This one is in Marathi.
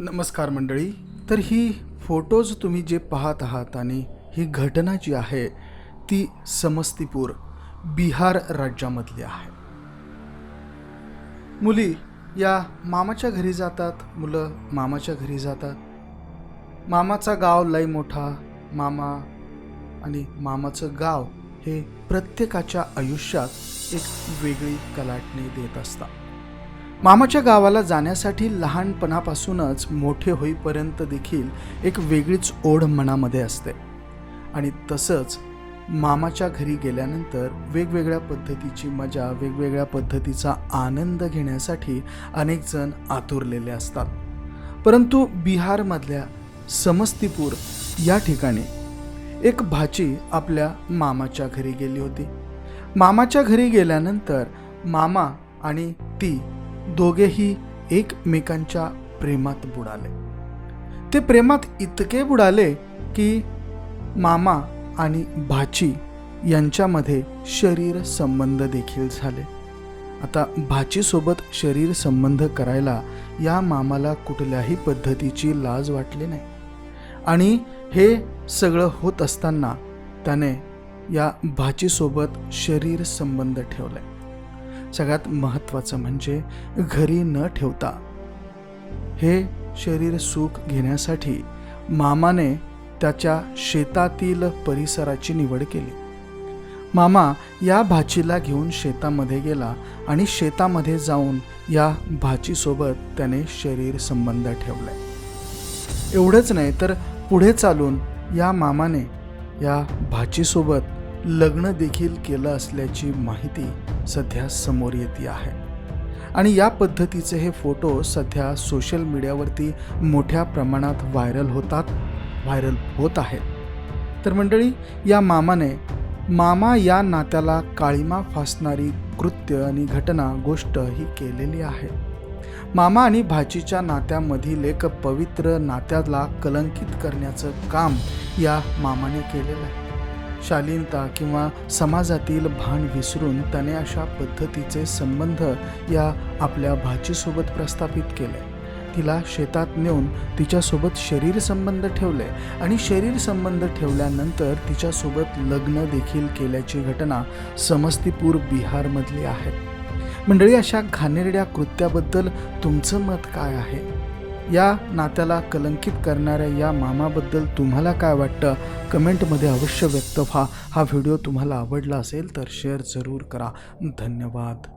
नमस्कार मंडळी. तर ही फोटोज तुम्ही जे पाहत आहात आणि ही घटना जी आहे ती समस्तीपूर बिहार राज्यामधली आहे. मुली या मामाच्या घरी जातात मुलं मामाच्या घरी जातात. मामाचा गाव लय मोठा मामा आणि मामाचं गाव हे प्रत्येकाच्या आयुष्यात एक वेगळी कलाटणी देत असतात. मामाच्या गावाला जाण्यासाठी लहानपणापासूनच मोठे होईपर्यंत देखील एक वेगळीच ओढ मनामध्ये असते. आणि तसंच मामाच्या घरी गेल्यानंतर वेगवेगळ्या पद्धतीची मजा वेगवेगळ्या पद्धतीचा आनंद घेण्यासाठी अनेक जण आतुरलेले असतात. परंतु बिहारमधल्या समस्तीपूर या ठिकाणी एक भाची आपल्या मामाच्या घरी गेली होती. मामाच्या घरी गेल्यानंतर मामा आणि ती दोघेही एकमेकांच्या प्रेमात बुडाले. ते प्रेमात इतके बुडाले की मामा आणि भाची यांच्यामध्ये शरीर संबंध देखील झाले. आता भाचीसोबत शरीर संबंध करायला या मामाला कुठल्याही पद्धतीची लाज वाटली नाही. आणि हे सगळं होत असताना त्याने या भाचीसोबत शरीर संबंध ठेवलाय सगळ्यात महत्त्वाचं म्हणजे घरी न ठेवता. हे शरीर सुख घेण्यासाठी मामाने त्याच्या शेतातील परिसराची निवड केली. मामा या भाचीला घेऊन शेतामध्ये गेला आणि शेतामध्ये जाऊन या भाचीसोबत त्याने शरीर संबंध ठेवलाय. एवढंच नाही तर पुढे चालून या मामाने या भाचीसोबत लग्न देखील केलं असल्याची माहिती सध्या समोर येते आहे. आणि या पद्धतीचे हे फोटो सध्या सोशल मीडियावरती मोठ्या प्रमाणात व्हायरल होतात व्हायरल होत आहेत. तर मंडळी या मामाने मामा या नात्याला काळीमा फासणारी कृत्य आणि घटना गोष्ट ही केलेली आहे. मामा आणि भाचीच्या नात्यामधील एक पवित्र नात्याला कलंकित करण्याचं काम या मामाने केलेलं आहे. शालीनता किंवा समाजातील भान विसरून त्याने अशा पद्धतीचे संबंध या आपल्या भाचीसोबत प्रस्थापित केले. तिला शेतात नेऊन तिच्यासोबत शरीर संबंध ठेवले आणि शरीर संबंध ठेवल्यानंतर तिच्यासोबत लग्न देखील केल्याची घटना समस्तीपूर बिहारमधली आहे. मंडळी अशा घाणेरड्या कृत्याबद्दल तुमचं मत काय आहे? या नात्याला कलंकित करणाऱ्या या मामाबद्दल तुम्हाला काय वाटतं? कमेंटमध्ये अवश्य व्यक्त व्हा. हा व्हिडिओ तुम्हाला आवडला असेल तर शेअर जरूर करा. धन्यवाद.